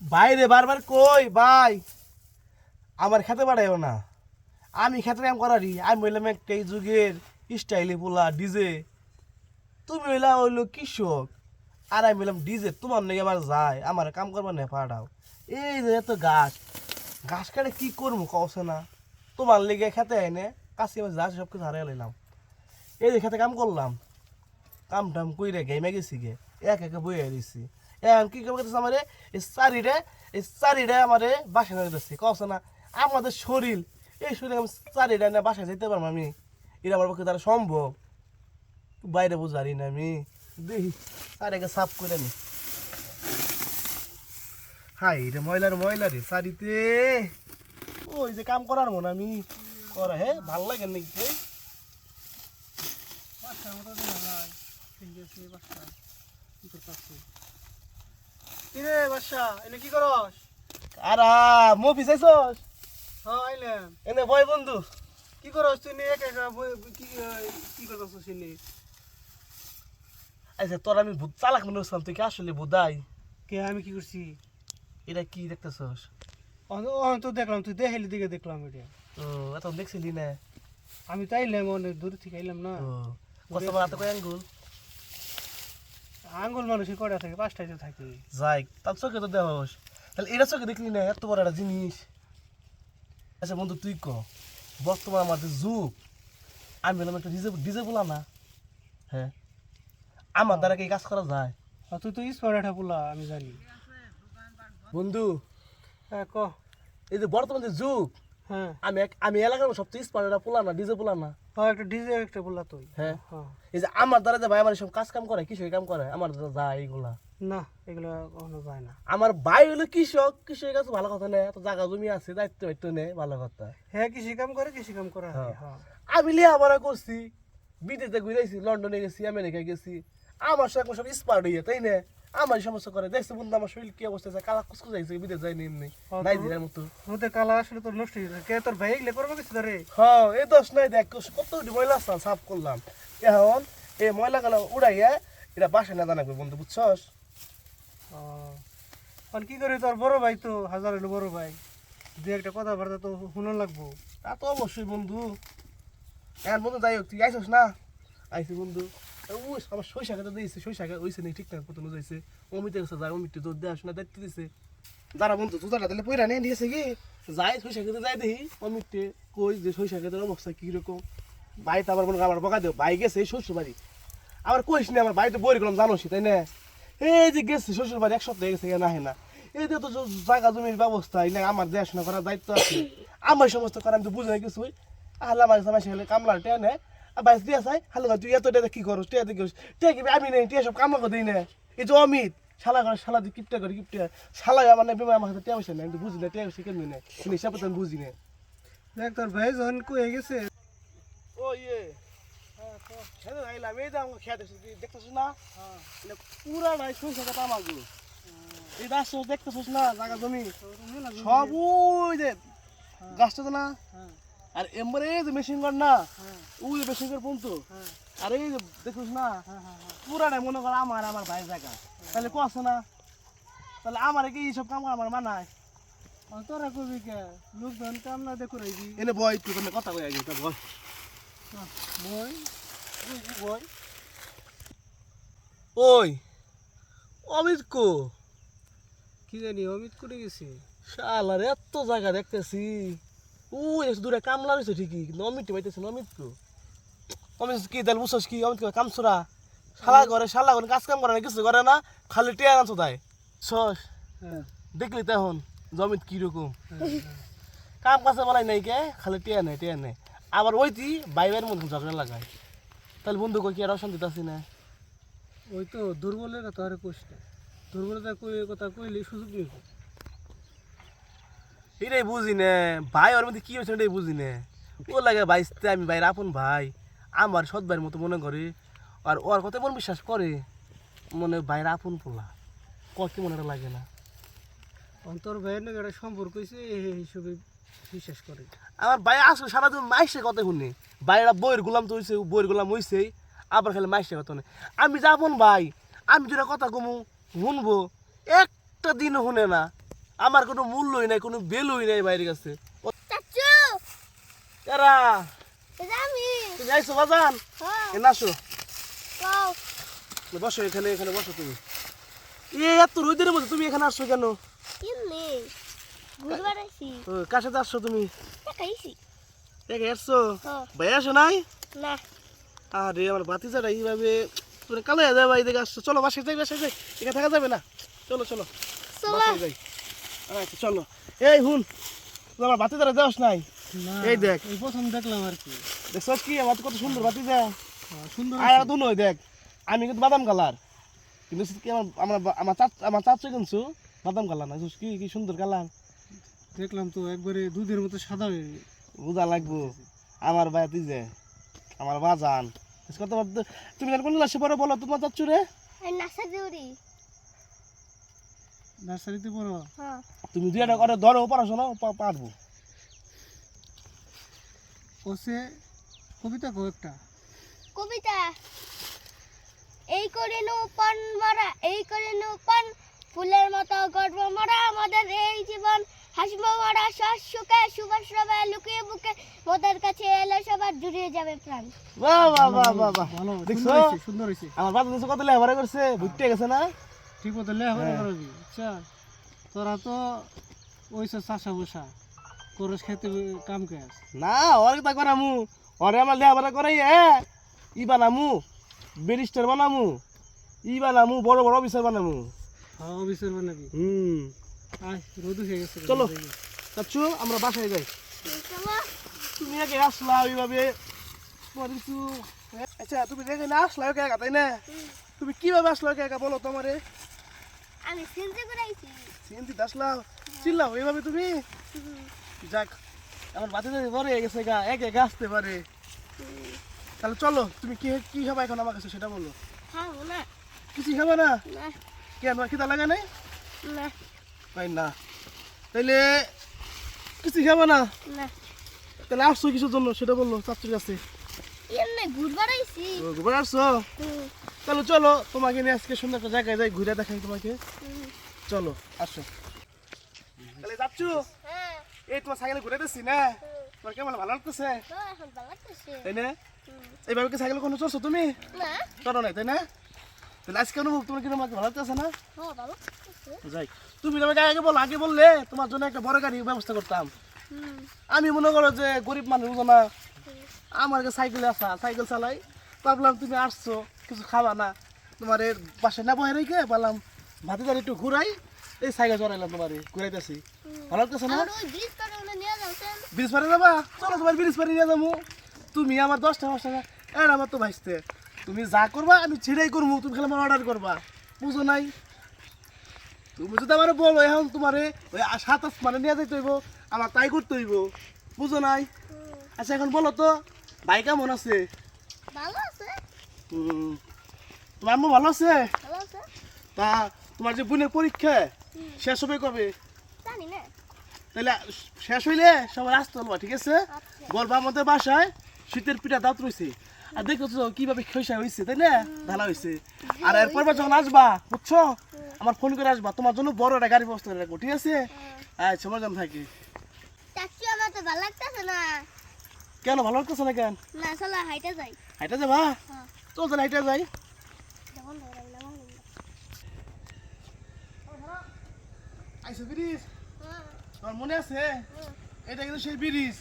বাইরে বারবার কই, ভাই। আমার খেতে পাঠাইও না। আমি খেতে কাম করারি। আমি বললাম একটা এই যুগের স্টাইলে পোলা ডিজে তুমি হইলা হইল কৃষক। আর আমি বললাম ডিজে তোমার নাকি আমার যায়। আমার কাম করবার না পাঠাও এই যে এত গাছ। গাছ কাটে কি করব কওছে না। তোমার লেগে খেতে আইনে কাছে আমার যা সব কিছু হারিয়ে লাইলাম। এই যে খেতে কাম করলাম। কাম টাম কইরে গেমে গেছি গে। এক একে বইয়ে দিছি। এখন কি করতেছে আমারে? এই চারিটা এই চারিটা আমারে বাসায় নিয়ে দিচ্ছে কওছে না, আমাদের শরীর, এই শরীর আমি চারিটা না বাসায় যেতে পারব আমি। এটা আমার পক্ষে তারা সম্ভব। বাইরে বুঝারি না আমি। দেখি চারিকে সাফ করে নি। হাই রে, ময়লার ময়লা রে চারিতে ওই যে কাম করার মন আমি। করা, হে, ভালো লাগে নাকি? রে? মতো দিন ভাই ঠিক আছে বাসা কি করতেছি কিরে বাসা এনে কি করস? আরা মুভি চাইছস হ্যাঁ আইলাম। এনে বয় বন্ধু। কি করস তুই একা একা কি কি করতেছিস এনে আচ্ছা তোর আমি ভূত চালাক মনে হচ্ছিলাম তুই কি আসলে বুদাই কে আমি কি করছি? এটা কি দেখতেছস? তো দেখলাম তুই দেখাইলি দিকে দেখলাম এটা। ও এত দেখছিলি না? আমি তো আইলাম অনেক দূর থেকে আইলাম না। ও কত মারাতে কয় আঙ্গুল? আঙ্গুল মানুষের কটা থাকে পাঁচটাইতে থাকে। যাই তার চোখে তো দেহস তাহলে এটা চোখে দেখলি না এত বড় একটা জিনিস। আচ্ছা বন্ধু তুই ক? বর্তমান আমাদের যুগ। আমি বললাম একটা ডিজে ডিজে বলা না? হ্যাঁ? আমার দ্বারা কি কাজ করা যায়? তুই তো স্পাইরাটা বলা আমি জানি। বন্ধু হ্যাঁ ক? এই যে বর্তমান যে যুগ হ্যাঁ। আমি আমি এলাকার সবচেয়ে পোলা না ডিজে পোলা না। হ্যাঁ একটা ডিজে একটা বললা তুই। হ্যাঁ। হ্যাঁ। এই যে আমার দ্বারা যে ভাই আমার সব কাজ কাম করে কিসের কাম করে? আমার দ্বারা যায় এইগুলা না এগুলো কখনো যায় না। আমার ভাই হলো কৃষক কৃষকের কাছে ভালো কথা নেই এত জায়গা জমি আছে দায়িত্ব দায়িত্ব নেই ভালো কথা। হ্যাঁ কৃষি কাম করে কৃষি কাম করা হয় আমি লিয়া আবার করছি বিদেশে ঘুরেছি লন্ডনে গেছি আমেরিকা গেছি। আমার সব সব স্পার্ট হইয়া তাই না? আমার সমস্যা করে। দেখছি বন্ধু আমার শরীর কি অবস্থা আছে? কালা কুচকু যাইছে বিদেশ যায়নি এমনি। হ্যাঁ, নাই দিনের মতো। ওদের কালা আসলে তোর নষ্ট হয়ে যায় কে তোর ভাই এগুলো করবে কিছু ধরে? হ্যাঁ এই দোষ নাই দেখ কত ময়লা স্থান সাফ করলাম। এখন এই ময়লা কালা উড়াইয়া এটা বাসায় না জানাবে বন্ধু বুঝছস? আর কি করে তোর বড় ভাই তো হাজার হলো বড় ভাই। দু একটা কথাবার্তা তো শুনো লাগবো। তা তো অবশ্যই বন্ধু। এখন বন্ধু যাই হোক তুই আইসস না? আইসি বন্ধু। উস আমার সরিষা খেতে দিয়েছে খেতে ওইসে নেই ঠিকঠাক যাইছে যায় অমিত দেওয়া শোনা দায়িত্ব দিছে। যারা বন্ধু তাহলে পয়রা নিয়ে দিয়েছে কি? যাই সরিষা খেতে যাই দেখি, অমিতকে কই যে সরিষা খেতের অবস্থা ভাই তো আমার মনে আমার বকা দেব ভাই গেছে শ্বশুর বাড়ি আবার কইস না, আমার ভাই তো বই করলাম জানোস তাই না? এই যে গেছে শ্বশুর বাড়ি এক সপ্তাহ গেছে না হে না। এই তো জায়গা জমির ব্যবস্থা না আমার দেখাশোনা করার দায়িত্ব আছে। আমার সমস্ত করা আমি তো বুঝে না কিছুই আল্লাহ আমার কামলার আর বাইশ দিয়ে চাই হালো তুই এত টেয়া কি করস টেয়া দিয়ে টেয়া কি আমি নেই টেয়া সব করে দিই না। এই যে অমিত শালা করে শালা দিয়ে কিপটা করে কিপটা। শালা আমার না বিমা আমার হাতে টেয়া পয়সা নেই বুঝি না টেয়া পয়সা কেমনি নেই হিসাবে তো আমি বুঝি না। দেখ তোর ভাই যখন কয়ে গেছে ও ইয়ে। খেতে যাইলাম এই যে খেতে দেখতেছিস না? এটা পুরা নাই সরষে কাটা আমাগুলো এই গাছ দেখতেছিস না জায়গা জমি। সব ওই যে গাছটা তো না? হ্যাঁ। আর এমবারে এই যে মেশিন কর না হ্যাঁ। ওই মেশিন পর্যন্ত হ্যাঁ। আর এই যে দেখছিস না হ্যাঁ হ্যাঁ পুরাটাই মনে কর আমার আমার ভাই জায়গা। তাহলে কস না তাহলে আমার কি এইসব কাম আমার মানায় তোরা কবি কে? লোকজন কাম না দেখো রাইবি এনে বয় তুই কোনো কথা কই আগে বয়। বই বয়? ওই অমিত কো? কি জানি অমিত করে গেছে? শালার এত জায়গা দেখতেছি। ওই একটু দূরে কামলা রয়েছে ঠিকই কিন্তু অমিত পাইতেছে না অমিত কো অমিত কি তাহলে বুঝছস কি অমিত কাম সুরা শালা করে শালা করে কাজ কাম করে না কিছু করে না খালি টিয়া আনছো তাই সস দেখলি তো এখন জমিত কীরকম কাম কাছে বলাই নাই কে খালি টিয়া নেই টিয়া নেই আবার ওইটি বাইবের মধ্যে ঝগড়া লাগায় তাহলে বন্ধু কই কি আর অশান্তি আছি না ওই তো দুর্বলের কথা আরে কোষ না দুর্বলতা কই কথা কইলে সুযোগ নেই এটাই বুঝি নে। ভাই ওর মধ্যে কি হয়েছে এটাই বুঝি নে। ও লাগে ভাইসতে আমি ভাইয়ের আপন ভাই। আমার সৎ ভাইয়ের মতো মনে করে। আর ওর কথা মন বিশ্বাস করে। মনে ভাইয়ের আপন পোলা। কি মনে লাগে না। অন্তর ভাইয়ের নাকি একটা সম্পর্ক হয়েছে হিসেবে বিশ্বাস করে। আমার ভাই আসলে সারাদিন মাইসে কথা শুনি। ভাইয়েরা বইয়ের গোলাম তো হয়েছে বইয়ের গোলাম হয়েছেই আবার খালি মাইসে কথা নেই আমি যে আপন ভাই আমি যেটা কথা কমু শুনব একটা দিনও শুনে না। আমার কোনো মূল্যই নাই কোনো বেলুই নাই বাইরের কাছে। তুমি আইছো বাজান? হ্যাঁ। আসো। বসো এখানে এখানে বসো তুমি। এ এত রোদের মধ্যে তুমি এখানে আসছো কেন? কার সাথে আসছো তুমি? একে আসছো? হ্যাঁ। ভাই আসো নাই? না। আরে আমার বাতিজাটা এইভাবে তুমি কালো হয়ে যাবে এদিকে আসছো। চলো বাসায় যাই বাসায় যাই। এখানে থাকা যাবে না। চলো চলো। চলো। বাসায় যাই। আচ্ছা চলো। এই হুন আমার বাতিজাটা দেওয়াস নাই? এই দেখ। এই প্রথম দেখলাম আর কি। দেখছস কি আমার কত সুন্দর বাতিজা হ্যাঁ, সুন্দর আর তো নয় দেখ। আমি কিন্তু বাদাম কালার। কিন্তু কি আমার আমার আমার চাচ আমার চাচু কিন্তু বাদাম কালার না। কি কি সুন্দর কালার। দেখলাম তো একবারে দুধের মতো সাদা হয়ে। বুঝা লাগবো। আমার বাতি যে আমার বাজান। কত তুমি জানো কোন ক্লাসে পরে বলো তোমার চাচ্ছু রে? নাসা দিউরি নার্সারিতে পড়ো। হ্যাঁ। তুমি দুই একটা করে ধরো পড়াশোনা পারব ওসে কবিতা কো একটা। কবিতা। এই করে নো পান মারা এই করে নো পান ফুলের মতো গর্ব মারা আমাদের এই জীবন। হাসবো মারা শ্বাস সুখে সুবাস রবে লুকিয়ে বুকে। মোদের কাছে এলে সবার জুড়িয়ে যাবে প্রাণ। বাহ বাহ বাহ বাহ বাহ। ভালো দেখছ? সুন্দর হয়েছে আমার বাজান কত লেখাপড়া করছে ভুট্টে গেছে না? ঠিক মতো লেখাপড়া হ্যাঁ। করবি আচ্ছা তোরা তো ওইসব চাষা বসা করস খেতে কাম কাজ না ওরে তা করামু ওরে আমার লেখাপড়া করাই এ ই বানামু ব্যারিস্টার বানামু ই বানামু বড় বড় অফিসার বানামু। হ্যাঁ অফিসের বানাবি। হুম। আয় রোদ হয়ে গেছে। চলো। চাচ্ছু আমরা বাসায় যাই। তুমি একে আসলা ওইভাবে আচ্ছা তুমি দেখে না আসলা একা একা তাই না? তুমি কীভাবে আসলা একা একা বলো তোমারে আমি সিনতে করে আইছি চিন্তিত আসলাম চিল্লাও এইভাবে তুমি? যাক আমার বাচ্চা যদি বড় হয়ে গেছে গা এক একা আসতে পারে। তাহলে চলো তুমি কি কি খাবা এখন আমার কাছে সেটা বলো। হ্যাঁ না। কিছু খাবে না? কেন খিদা লাগে নাই? না। তাই না। তাইলে কিছু খাবে না? না। তাহলে আসছো কিছুর জন্য? সেটা বলল চাচ্চুর কাছে। ঘুরবার আসছো? তাহলে চলো তোমাকে নিয়ে আজকে সুন্দর একটা জায়গায় যাই ঘুরে দেখাই তোমাকে। চলো আসো। তাহলে যাচ্ছু? হ্যাঁ। এই তোমার সাইকেলে ঘুরে দিচ্ছি না। তোমার কেমন ভালো লাগতেছে? লাগতেছে। তাই না? এইভাবে কি সাইকেল কোনো চড়ছো তুমি? না। নাই তাই না? তাহলে আজকে অনুভব তোমার কীরকম ভালো লাগতেছে না? হ্যাঁ যাই তুমি তোমাকে আগে বলো আগে বললে তোমার জন্য একটা বড় গাড়ির ব্যবস্থা করতাম। আমি মনে করো যে গরিব মানুষ না আমার কাছে সাইকেল আসা সাইকেল চালাই। ভাবলাম তুমি আসছো কিছু খাবা না। তোমার এর বাসায় না বহে রেখে বললাম ভাতে দাঁড়িয়ে একটু ঘুরাই। এই সাইকেল চড়াইলাম তোমার ঘুরাইতেছি। ভালো লাগতেছে না? ব্রিজ পারে যাবা? চলো তোমার ব্রিজ পারে নিয়ে যাব। তুমি আমার দশটা পাঁচ টাকা এর আমার তো ভাইসতে। তুমি যা করবা আমি ছেড়াই করব। তুমি খালি আমার অর্ডার করবা। বুঝো নাই? তুমি যদি আমার বলো এখন তোমারে ওই সাত মানে নিয়ে যাইতে হইব আমার তাই করতে হইব। বুঝো নাই? আচ্ছা এখন বলো তো। ভাই কেমন আছে? ভালো আছে। তোমার আম্মু ভালো আছে? তা তোমার যে বোনের পরীক্ষা শেষ হবে কবে? জানি না। তাহলে শেষ হইলে সবাই আসতে বলবা ঠিক আছে? আচ্ছা। বলবা আমাদের বাসায় শীতের পিঠা দাঁত রয়েছে আর দেখো তো কীভাবে খৈসা হয়েছে তাই না? ঢালা হয়েছে আর এরপর যখন আসবা বুঝছ? আমার ফোন করে আসবা। তোমার জন্য বড় একটা গাড়ি ব্যবস্থা রাখব ঠিক আছে? আচ্ছা মজাম থাকি। আমার তো ভালো লাগতেছে না। কেন ভালো লাগতেছে না কেন? না হাইটে যাই। হাইটা যাবা? হ্যাঁ। চল তাহলে হাইটা যাই। আইসো ব্রিজ। হ্যাঁ। তোমার মনে আছে? হ্যাঁ। এটা কিন্তু সেই ব্রিজ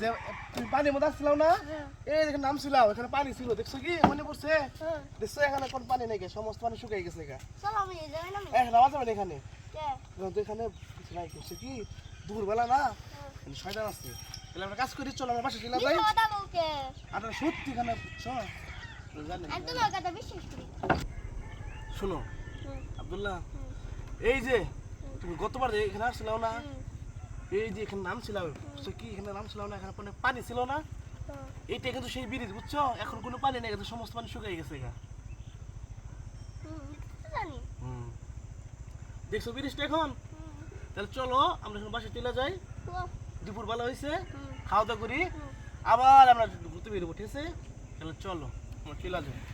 যে পানির মধ্যে আসছিলাম না? এই দেখে নাম ছিল এখানে পানি ছিল দেখছ কি? মনে পড়ছে? দেখছ এখানে কোন পানি নেই সমস্ত পানি শুকিয়ে গেছে নামা। যাবে না এখানে? কে? এখানে নাই করছে কি? দুপুরবেলা না? শয়তান আছে। তাহলে আমরা কাজ করি চলো আমরা বাসা চলে যাই। আর সত্যি এখানে শোনো আব্দুল্লাহ এই যে তুমি গতবার এখানে না এই যে এখানে নাম ছিল কি এখানে নাম ছিল না এখানে কোনো পানি ছিল না? এইটা কিন্তু সেই ব্রিজ বুঝছ? এখন কোনো পানি নেই কিন্তু সমস্ত পানি শুকিয়ে গেছে হুম দেখছ ব্রিজটা এখন? তাহলে চলো আমরা এখন বাসা চলে যাই। দুপুর বেলা হয়েছে খাওয়া দাওয়া করি। আবার আমরা ঘুরতে বেরোবো ঠিক আছে? তাহলে চলো আমরা চলে যাই